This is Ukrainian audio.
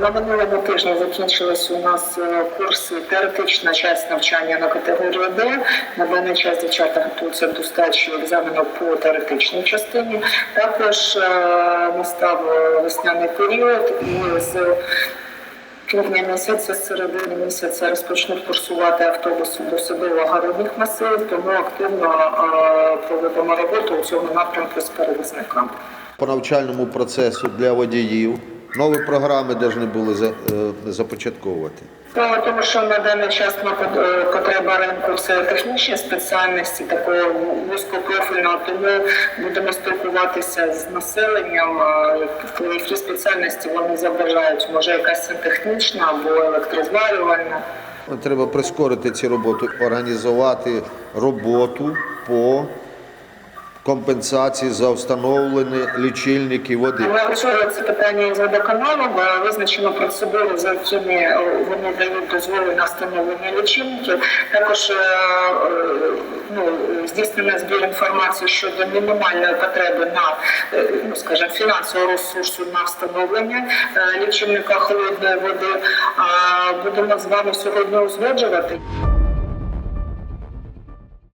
На минулому тижні закінчились у нас е, курси теоретична часть навчання на категорію Д. На даний час дівчата готуються до здачі екзамену по теоретичній частині. Також е, настав весняний період і з квітня місяця, з середини місяця розпочнуть курсувати автобуси до садово-городних масивів, тому активно е, проводимо роботу у цьому напрямку з перевізниками. По навчальному процесу для водіїв нові програми повинні були за- е, започатковувати. Справа в тому, що на даний час на е, потреба ринку це технічні спеціальності такого вузькопрофільного, тому будемо спілкуватися з населенням, які спеціальності вони забажають. Може, якась сантехнічна або електрозварювальна. Треба прискорити ці роботи, організувати роботу по компенсації за встановлені лічильники води. Ми обговорювали це питання із водоканалом, визначено процедуру, за якими е, вони дають дозволи на встановлення лічильників. Також е, е, ну, здійснено збір інформації щодо мінімальної потреби на, ну, скажімо, фінансового ресурсу на встановлення лічильника холодної води. Будемо з вами сьогодні узгоджувати.